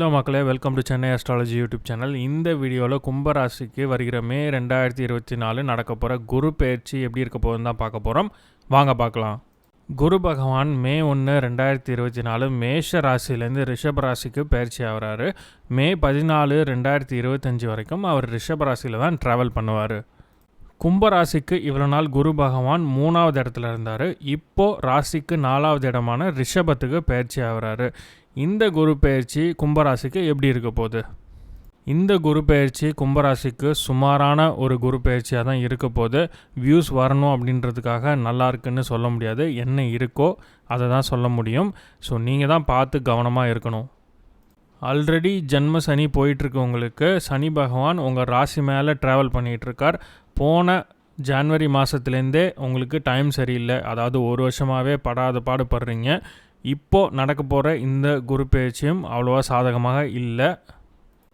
Hello மக்களே welcome to Chennai astrology YouTube channel இந்த வீடியோவில் கும்பராசிக்கு வருகிற மே ரெண்டாயிரத்தி இருபத்தி நாலு நடக்க போகிற குரு பயிற்சி எப்படி இருக்க போகுதுன்னு தான் பார்க்க போகிறோம் வாங்க பார்க்கலாம். குரு பகவான் மே ஒன்று ரெண்டாயிரத்தி இருபத்தி நாலு மேஷ ராசியிலேருந்து ரிஷப ராசிக்கு பயிற்சி ஆகிறாரு. மே பதினாலு ரெண்டாயிரத்தி இருபத்தஞ்சி வரைக்கும் அவர் ரிஷப ராசியில் தான் ட்ராவல் பண்ணுவார். கும்பராசிக்கு இவ்வளோ நாள் குரு பகவான் மூணாவது இடத்துல இருந்தார். இப்போது ராசிக்கு நாலாவது இடமான ரிஷபத்துக்கு பயிற்சி ஆகிறாரு. இந்த குரு பயிற்சி கும்பராசிக்கு எப்படி இருக்க போகுது? இந்த குரு பயிற்சி கும்பராசிக்கு சுமாரான ஒரு குரு பயிற்சியாக தான் இருக்க போது வியூஸ் வரணும் அப்படின்றதுக்காக நல்லா இருக்குன்னு சொல்ல முடியாது. என்ன இருக்கோ அதை தான் சொல்ல முடியும். ஸோ நீங்கள் தான் பார்த்து கவனமாக இருக்கணும். ஆல்ரெடி ஜென்ம சனி போயிட்டுருக்கு உங்களுக்கு. சனி பகவான் உங்கள் ராசி மேலே ட்ராவல் பண்ணிகிட்ருக்கார் போன ஜான்வரி மாதத்துலேருந்தே உங்களுக்கு டைம் சரியில்லை. அதாவது ஒரு வருஷமாகவே படாத பாடுபடுறீங்க இப்போது நடக்க போகிற இந்த குரு பயிற்சியும் அவ்வளோவா சாதகமாக இல்லை.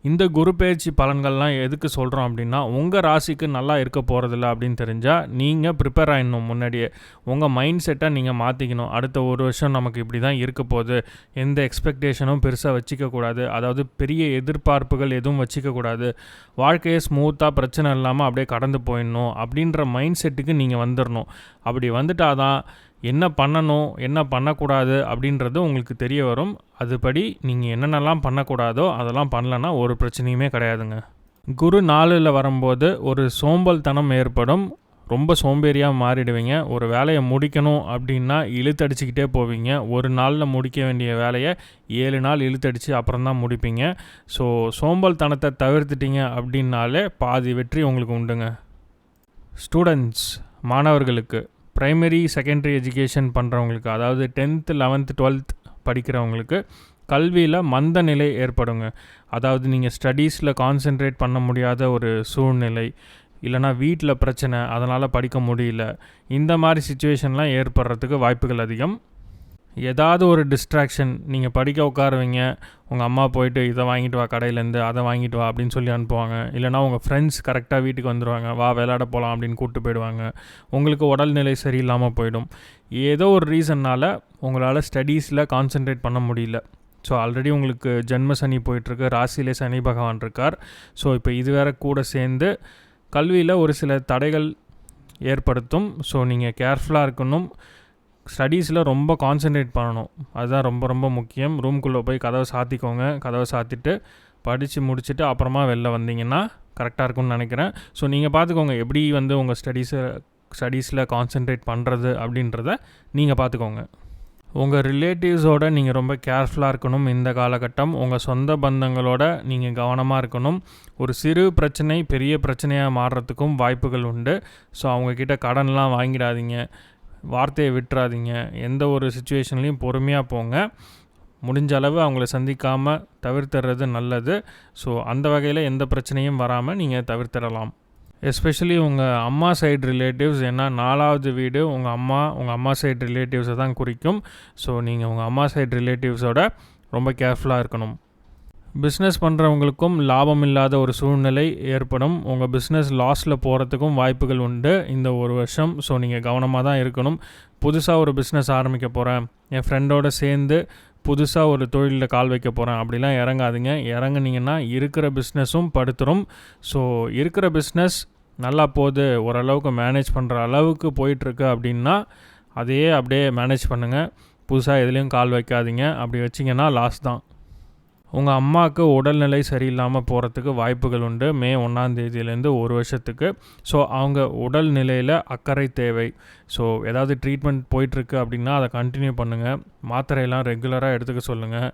இந்த குரு பயிற்சி பலன்கள்லாம் எதுக்கு சொல்கிறோம் அப்படின்னா உங்கள் ராசிக்கு நல்லா இருக்க போகிறதில்ல அப்படின்னு தெரிஞ்சால் நீங்கள் ப்ரிப்பேர் ஆகிடணும் முன்னாடியே. உங்கள் மைண்ட் செட்டை நீங்கள் மாற்றிக்கணும் அடுத்த ஒரு வருஷம் நமக்கு இப்படி தான் இருக்க போகுது. எந்த எக்ஸ்பெக்டேஷனும் பெருசாக வச்சுக்கக்கூடாது அதாவது பெரிய எதிர்பார்ப்புகள் எதுவும் வச்சுக்கக்கூடாது வாழ்க்கையை ஸ்மூத்தாக பிரச்சனை இல்லாமல் அப்படியே கடந்து போயிடணும். அப்படின்ற மைண்ட் செட்டுக்கு நீங்கள் வந்துடணும். அப்படி வந்துட்டாதான் என்ன பண்ணணும் என்ன பண்ணக்கூடாது அப்படின்றது உங்களுக்கு தெரிய வரும். அதுபடி நீங்கள் என்னென்னலாம் பண்ணக்கூடாதோ அதெல்லாம் பண்ணலன்னா ஒரு பிரச்சனையுமே கிடையாதுங்க. குரு நாளில் வரும்போது ஒரு சோம்பல் தனம் ஏற்படும். ரொம்ப சோம்பேறியாக மாறிடுவீங்க. ஒரு வேலையை முடிக்கணும் அப்படின்னா இழுத்தடிச்சிக்கிட்டே போவீங்க. ஒரு நாளில் முடிக்க வேண்டிய வேலையை ஏழு நாள் இழுத்தடிச்சு அப்புறம் தான் முடிப்பீங்க. ஸோ சோம்பல் தனத்தை தவிர்த்துட்டீங்க அப்படின்னாலே பாதி வெற்றி உங்களுக்கு உண்டுங்க. ஸ்டூடெண்ட்ஸ் மாணவர்களுக்கு ப்ரைமரி செகண்டரி எஜுகேஷன் பண்ணுறவங்களுக்கு அதாவது டென்த்து லெவன்த்து டுவெல்த் படிக்கிறவங்களுக்கு கல்வியில் மந்த நிலை ஏற்படுங்க. அதாவது நீங்கள் ஸ்டடீஸில் கான்சென்ட்ரேட் பண்ண முடியாத ஒரு சூழ்நிலை இல்லைனா வீட்டில் பிரச்சனை அதனால் படிக்க முடியல இந்த மாதிரி சுச்சுவேஷன்லாம் ஏற்படுறதுக்கு வாய்ப்புகள் அதிகம். ஏதாவது ஒரு டிஸ்ட்ராக்ஷன் நீங்கள் படிக்க உட்காருவீங்க உங்கள் அம்மா போயிட்டு இதை வாங்கிட்டு வா கடையிலேருந்து அதை வாங்கிட்டு வா அப்படின்னு சொல்லி அனுப்புவாங்க. இல்லைனா உங்கள் ஃப்ரெண்ட்ஸ் கரெக்டாக வீட்டுக்கு வந்துடுவாங்க வா விளையாட போகலாம் அப்படின்னு கூப்பிட்டு போயிடுவாங்க. உங்களுக்கு உடல்நிலை சரியில்லாமல் போயிடும். ஏதோ ஒரு ரீசன்னால் உங்களால் ஸ்டடீஸில் கான்சென்ட்ரேட் பண்ண முடியல. ஸோ ஆல்ரெடி உங்களுக்கு ஜென்ம சனி போயிட்டுருக்கு. ராசியிலே சனி பகவான் இருக்கார். ஸோ இப்போ இது வேற கூட சேர்ந்து கல்வியில் ஒரு சில தடைகள் ஏற்படுத்தும். ஸோ நீங்கள் கேர்ஃபுல்லாக இருக்கணும். ஸ்டடீஸில் ரொம்ப கான்சென்ட்ரேட் பண்ணணும். அதுதான் ரொம்ப ரொம்ப முக்கியம். ரூம்குள்ளே போய் கதவை சாத்திக்கோங்க. கதவை சாத்திட்டு படித்து முடிச்சுட்டு அப்புறமா வெளில வந்தீங்கன்னா கரெக்டாக இருக்கும்னு நினைக்கிறேன். ஸோ நீங்கள் பார்த்துக்கோங்க எப்படி வந்து உங்கள் ஸ்டடீஸை ஸ்டடீஸில் கான்சென்ட்ரேட் பண்ணுறது அப்படின்றத நீங்கள் பார்த்துக்கோங்க உங்கள் ரிலேட்டிவ்ஸோட நீங்கள் ரொம்ப கேர்ஃபுல்லாக இருக்கணும் இந்த காலகட்டம். உங்கள் சொந்த பந்தங்களோட நீங்கள் கவனமாக இருக்கணும். ஒரு சிறு பிரச்சனை பெரிய பிரச்சனையாக மாறுறதுக்கும் வாய்ப்புகள் உண்டு. ஸோ அவங்கக்கிட்ட கடன்லாம் வாங்கிடாதீங்க. வார்த்தையை விட்டுறாதீங்க. எந்த ஒரு சுச்சுவேஷன்லேயும் பொறுமையாக போங்க. முடிஞ்ச அளவு அவங்கள சந்திக்காமல் தவிர்த்துறது நல்லது. ஸோ அந்த வகையில் எந்த பிரச்சனையும் வராமல் நீங்கள் தவிர்த்திடலாம். எஸ்பெஷலி உங்கள் அம்மா சைடு ரிலேட்டிவ்ஸ் ஏன்னா நாலாவது வீடு உங்கள் அம்மா உங்கள் அம்மா சைடு ரிலேட்டிவ்ஸை தான் குறிக்கும். ஸோ நீங்கள் உங்கள் அம்மா சைடு ரிலேட்டிவ்ஸோட ரொம்ப கேர்ஃபுல்லாக இருக்கணும். பிஸ்னஸ் பண்ணுறவங்களுக்கும் லாபம் இல்லாத ஒரு சூழ்நிலை ஏற்படும். உங்கள் பிஸ்னஸ் லாஸில் போகிறதுக்கும் வாய்ப்புகள் உண்டு. இந்த ஒரு வருஷம் ஸோ நீங்கள் கவனமாக தான் இருக்கணும். புதுசாக ஒரு பிஸ்னஸ் ஆரம்பிக்க போகிறேன் என் ஃப்ரெண்டோடு சேர்ந்து புதுசாக ஒரு தொழிலில் கால் வைக்க போகிறேன் அப்படிலாம் இறங்காதுங்க. இறங்குனீங்கன்னா இருக்கிற பிஸ்னஸும் படுத்துரும். ஸோ இருக்கிற பிஸ்னஸ் நல்லா போகுது ஓரளவுக்கு மேனேஜ் பண்ணுற அளவுக்கு போயிட்டுருக்கு அப்படின்னா அதையே அப்படியே மேனேஜ் பண்ணுங்கள் புதுசாக எதுலேயும் கால் வைக்காதீங்க. அப்படி வச்சிங்கன்னா லாஸ் தான். உங்கள் அம்மாவுக்கு உடல்நிலை சரியில்லாமல் போகிறதுக்கு வாய்ப்புகள் உண்டு. மே ஒன்றாந்தேதியிலேருந்து ஒரு வருஷத்துக்கு. ஸோ அவங்க உடல்நிலையில் அக்கறை தேவை. ஸோ ஏதாவது ட்ரீட்மெண்ட் போயிட்டுருக்கு அப்படின்னா அதை கண்டினியூ பண்ணுங்கள் மாத்திரையெல்லாம் ரெகுலராக எடுத்துக்க சொல்லுங்கள்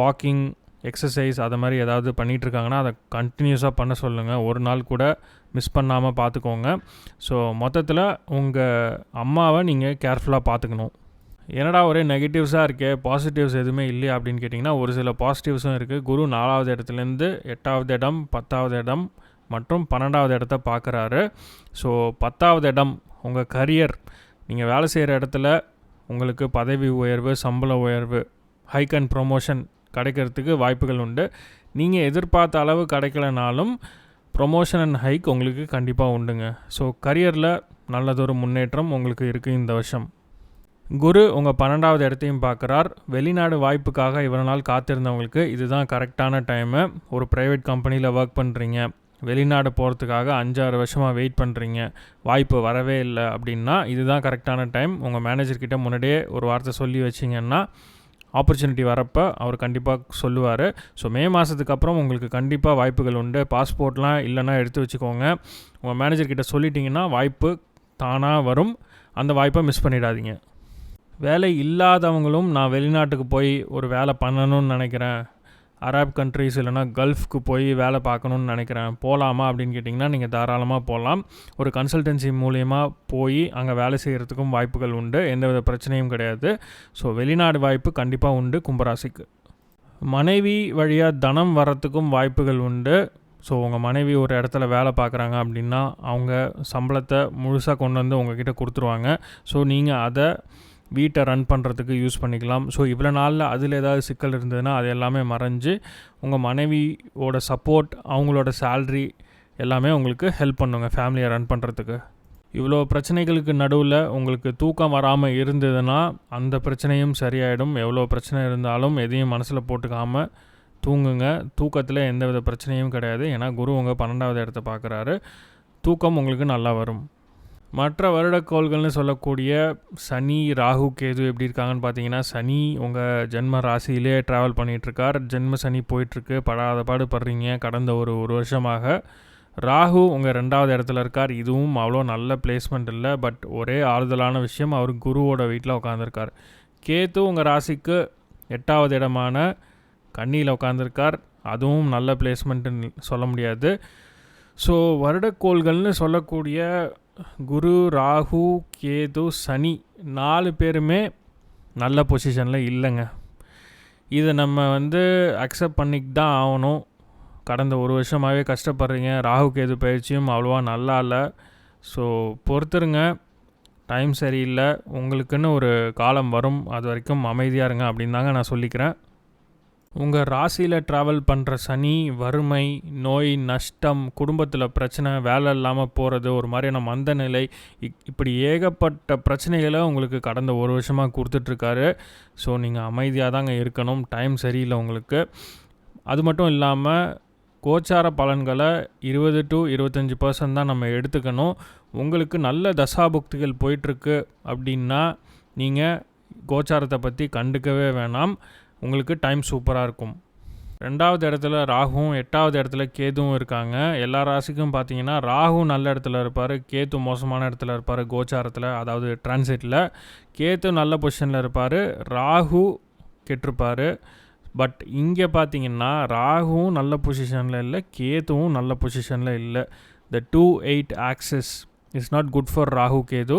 வாக்கிங் எக்ஸசைஸ் அதை மாதிரி ஏதாவது பண்ணிகிட்ருக்காங்கன்னா அதை கண்டினியூஸாக பண்ண சொல்லுங்கள் ஒரு நாள் கூட மிஸ் பண்ணாமல் பார்த்துக்கோங்க. ஸோ மொத்தத்தில் உங்கள் அம்மாவை நீங்கள் கேர்ஃபுல்லாக பார்த்துக்கணும். என்னடா ஒரே நெகட்டிவ்ஸாக இருக்கே? பாசிட்டிவ்ஸ் எதுவுமே இல்லையா அப்படின்னு கேட்டிங்கன்னா ஒரு சில பாசிட்டிவ்ஸும் இருக்குது குரு நாலாவது இடத்துலேருந்து எட்டாவது இடம் பத்தாவது இடம் மற்றும் பன்னெண்டாவது இடத்த பார்க்குறாரு. ஸோ பத்தாவது இடம் உங்கள் கரியர் நீங்கள் வேலை செய்கிற இடத்துல உங்களுக்கு பதவி உயர்வு சம்பள உயர்வு ஹைக் அண்ட் ப்ரொமோஷன் கிடைக்கிறதுக்கு வாய்ப்புகள் உண்டு. நீங்கள் எதிர்பார்த்த அளவு கிடைக்கலனாலும் ப்ரொமோஷன் அண்ட் ஹைக் உங்களுக்கு கண்டிப்பாக உண்டுங்க. ஸோ கரியரில் நல்லதொரு முன்னேற்றம் உங்களுக்கு இருக்குது இந்த வருஷம். குரு உங்கள் பன்னெண்டாவது இடத்தையும் பார்க்குறார். வெளிநாடு வாய்ப்புக்காக இவ்வளோ நாள் காத்திருந்தவங்களுக்கு இதுதான் கரெக்டான டைமு ஒரு ப்ரைவேட் கம்பெனியில் ஒர்க் பண்ணுறீங்க வெளிநாடு போகிறதுக்காக அஞ்சாறு வருஷமாக வெயிட் பண்ணுறீங்க வாய்ப்பு வரவே இல்லை அப்படின்னா இதுதான் கரெக்டான டைம் உங்கள் மேனேஜர்கிட்ட முன்னாடியே ஒரு வார்த்தை சொல்லி வச்சிங்கன்னா ஆப்பர்ச்சுனிட்டி வரப்போ அவர் கண்டிப்பாக சொல்லுவார். ஸோ மே மாதத்துக்கு அப்புறம் உங்களுக்கு கண்டிப்பாக வாய்ப்புகள் உண்டு. பாஸ்போர்ட்லாம் இல்லைன்னா எடுத்து வச்சுக்கோங்க. உங்கள் மேனேஜர்கிட்ட சொல்லிட்டீங்கன்னா வாய்ப்பு தானாக வரும். அந்த வாய்ப்பை மிஸ் பண்ணிடாதீங்க. வேலை இல்லாதவங்களும் நான் வெளிநாட்டுக்கு போய் ஒரு வேலை பண்ணணும்னு நினைக்கிறேன். அரப் கண்ட்ரீஸ் இல்லைனா கல்ஃப்க்கு போய் வேலை பார்க்கணுன்னு நினைக்கிறேன். போகலாமா அப்படின்னு கேட்டிங்கன்னா நீங்கள் தாராளமாக போகலாம் ஒரு கன்சல்டன்சி மூலயமா போய் அங்கே வேலை செய்கிறதுக்கும் வாய்ப்புகள் உண்டு. எந்தவித பிரச்சனையும் கிடையாது. ஸோ வெளிநாடு வாய்ப்பு கண்டிப்பாக உண்டு கும்பராசிக்கு. மனைவி வழியாக தனம் வரத்துக்கும் வாய்ப்புகள் உண்டு. ஸோ உங்கள் மனைவி ஒரு இடத்துல வேலை பார்க்குறாங்க அப்படின்னா அவங்க சம்பளத்தை முழுசாக கொண்டு வந்து உங்ககிட்ட கொடுத்துருவாங்க. ஸோ நீங்கள் அதை வீட்டை ரன் பண்ணுறதுக்கு யூஸ் பண்ணிக்கலாம். ஸோ இவ்வளோ நாளில் அதில் ஏதாவது சிக்கல் இருந்ததுன்னா அது எல்லாமே மறைஞ்சு உங்கள் மனைவியோட சப்போர்ட் அவங்களோட சேல்ரி எல்லாமே உங்களுக்கு ஹெல்ப் பண்ணுங்க ஃபேமிலியை ரன் பண்ணுறதுக்கு இவ்வளோ பிரச்சனைகளுக்கு நடுவில் உங்களுக்கு தூக்கம் வராமல் இருந்ததுன்னா அந்த பிரச்சனையும் சரியாயிடும். எவ்வளோ பிரச்சனை இருந்தாலும் எதையும் மனசில் போட்டுக்காமல் தூங்குங்க. தூக்கத்தில் எந்தவித பிரச்சனையும் கிடையாது. ஏன்னா குரு உங்கள் பன்னெண்டாவது இடத்த பார்க்குறாரு. தூக்கம் உங்களுக்கு நல்லா வரும். மற்ற வருடக்கோள்கள்னு சொல்லக்கூடிய சனி ராகு கேது எப்படி இருக்காங்கன்னு பார்த்தீங்கன்னா சனி உங்கள் ஜென்ம ராசியிலே ட்ராவல் பண்ணிகிட்ருக்கார் ஜென்ம சனி போயிட்டுருக்கு. படாத பாடு படுறீங்க. கடந்த ஒரு ஒரு வருஷமாக ராகு உங்கள் ரெண்டாவது இடத்துல இருக்கார். இதுவும் அவ்வளோ நல்ல பிளேஸ்மெண்ட் இல்லை. பட் ஒரே ஆறுதலான விஷயம் அவர் குருவோட வீட்டில் உட்காந்துருக்கார் கேத்து உங்கள் ராசிக்கு எட்டாவது இடமான கண்ணியில் உட்காந்துருக்கார் அதுவும் நல்ல பிளேஸ்மெண்ட்டுன்னு சொல்ல முடியாது. ஸோ வருடக்கோள்கள்னு சொல்லக்கூடிய குரு ராகு கேது சனி நாலு பேருமே நல்ல பொசிஷனில் இல்லைங்க. இதை நம்ம வந்து அக்செப்ட் பண்ணிக்கு தான் ஆகணும். கடந்த ஒரு வருஷமாகவே கஷ்டப்படுறீங்க. ராகு கேது பயிற்சியும் அவ்வளோவா நல்லா இல்லை. ஸோ பொறுத்துருங்க. டைம் சரியில்லை. உங்களுக்குன்னு ஒரு காலம் வரும். அது வரைக்கும் அமைதியாக இருங்க அப்படின்னு தாங்க நான் சொல்லிக்கிறேன். உங்கள் ராசியில் ட்ராவல் பண்ணுற சனி வறுமை நோய் நஷ்டம் குடும்பத்தில் பிரச்சனை வேலை இல்லாமல் போகிறது ஒரு மாதிரியான மந்த நிலை இப்படி ஏகப்பட்ட பிரச்சனைகளை உங்களுக்கு கடந்த ஒரு வருஷமாக கொடுத்துட்ருக்காரு. ஸோ நீங்கள் அமைதியாக தாங்க இருக்கணும். டைம் சரியில்லை உங்களுக்கு. அது மட்டும் இல்லாமல் கோச்சார பலன்களை இருபது டு இருபத்தஞ்சி பர்சன்ட் தான் நம்ம எடுத்துக்கணும். உங்களுக்கு நல்ல தசாபுக்திகள் போயிட்டுருக்கு அப்படின்னா நீங்கள் கோச்சாரத்தை பற்றி கண்டுக்கவே வேணாம். உங்களுக்கு டைம் சூப்பராக இருக்கும். ரெண்டாவது இடத்துல ராகுவும் எட்டாவது இடத்துல கேதுவும் இருக்காங்க. எல்லா ராசிக்கும் பார்த்தீங்கன்னா ராகு நல்ல இடத்துல இருப்பார் கேத்து மோசமான இடத்துல இருப்பார் கோச்சாரத்தில் அதாவது டிரான்சிட்டில் கேத்து நல்ல பொசிஷனில் இருப்பார் ராகு கெட்டிருப்பார். பட் இங்கே பார்த்தீங்கன்னா ராகுவும் நல்ல பொசிஷனில் இல்லை கேத்துவும் நல்ல பொசிஷனில் இல்லை. The two eight axis is not good for Rahu Ketu.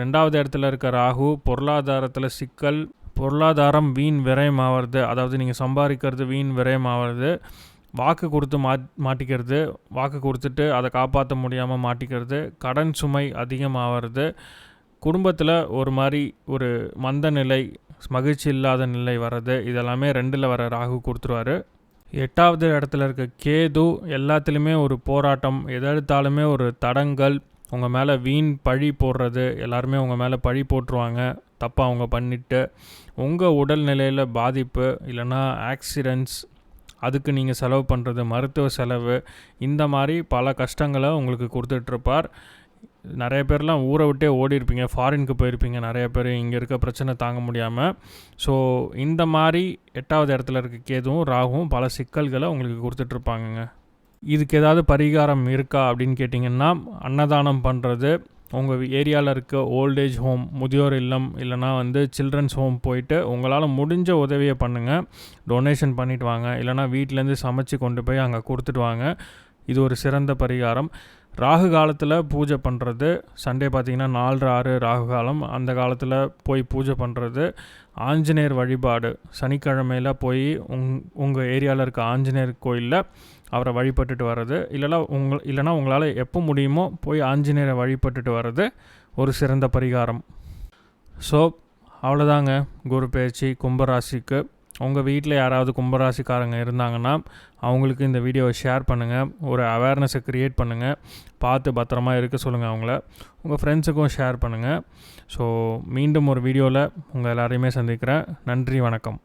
ரெண்டாவது இடத்துல இருக்க ராகு பொருளாதாரத்தில் சிக்கல் பொருளாதாரம் வீண் விரயம் ஆகிறது அதாவது நீங்கள் சம்பாதிக்கிறது வீண் விரயம் ஆகிறது வாக்கு கொடுத்து மா மாட்டிக்கிறது வாக்கு கொடுத்துட்டு அதை காப்பாற்ற முடியாமல் மாட்டிக்கிறது கடன் சுமை அதிகமாகிறது குடும்பத்தில் ஒரு மாதிரி ஒரு மந்த நிலை மகிழ்ச்சி இல்லாத நிலை வர்றது இதெல்லாமே ரெண்டில் வர ராகு கொடுத்துருவாரு. எட்டாவது இடத்துல இருக்க கேது எல்லாத்துலேயுமே ஒரு போராட்டம் எதெடுத்தாலுமே ஒரு தடங்கள் உங்கள் மேலே வீண் பழி போடுறது எல்லாருமே உங்கள் மேலே பழி போட்டுருவாங்க தப்பாக அவங்க பண்ணிவிட்டு உங்கள் உடல்நிலையில் பாதிப்பு இல்லைன்னா ஆக்சிடெண்ட்ஸ் அதுக்கு நீங்கள் செலவு பண்ணுறது மருத்துவ செலவு இந்த மாதிரி பல கஷ்டங்களை உங்களுக்கு கொடுத்துட்ருப்பார். நிறைய பேர்லாம் ஊரை விட்டே ஓடி இருப்பீங்க ஃபாரினுக்கு போயிருப்பீங்க நிறைய பேர் இங்கே இருக்க பிரச்சனை தாங்க முடியாமல் ஸோ இந்த மாதிரி எட்டாவது இடத்துல இருக்க கேதுவும் ராகுவும் பல சிக்கல்களை உங்களுக்கு கொடுத்துட்ருப்பாங்கங்க. இதுக்கு ஏதாவது பரிகாரம் இருக்கா அப்படின்னு கேட்டிங்கன்னா அன்னதானம் பண்ணுறது உங்கள் ஏரியாவில் இருக்க ஓல்டேஜ் ஹோம் முதியோர் இல்லம் இல்லைனா வந்து சில்ட்ரன்ஸ் ஹோம் போயிட்டு உங்களால் முடிஞ்ச உதவியை பண்ணுங்கள் டொனேஷன் பண்ணிட்டு வாங்க. இல்லைனா வீட்டிலேருந்து சமைச்சு கொண்டு போய் அங்கே கொடுத்துட்டு வாங்க. இது ஒரு சிறந்த பரிகாரம். ராகு காலத்தில் பூஜை பண்ணுறது சண்டே பார்த்திங்கன்னா நாலு ஆறு ராகு காலம் அந்த காலத்தில் போய் பூஜை பண்ணுறது ஆஞ்சநேயர் வழிபாடு. சனிக்கிழமையில் போய் உங் உங்கள் ஏரியாவில் இருக்க ஆஞ்சநேயர் கோயிலில் அவரை வழிபட்டுட்டு வர்றது. இல்லைனா உங்கள் இல்லைனா உங்களால் எப்போ முடியுமோ போய் ஆஞ்சநேயரை வழிபட்டுட்டு வர்றது ஒரு சிறந்த பரிகாரம். ஸோ அவ்வளோதாங்க குரு பேச்சு கும்பராசிக்கு. உங்கள் வீட்டில் யாராவது கும்பராசிக்காரங்க இருந்தாங்கன்னா அவங்களுக்கு இந்த வீடியோவை ஷேர் பண்ணுங்கள் ஒரு அவேர்னஸை க்ரியேட் பண்ணுங்கள் பார்த்து பத்திரமா இருக்க சொல்லுங்கள் அவங்கள. உங்கள் ஃப்ரெண்ட்ஸுக்கும் ஷேர் பண்ணுங்கள் ஸோ மீண்டும் ஒரு வீடியோவில் உங்கள் எல்லாரையுமே சந்திக்கிறேன். நன்றி வணக்கம்.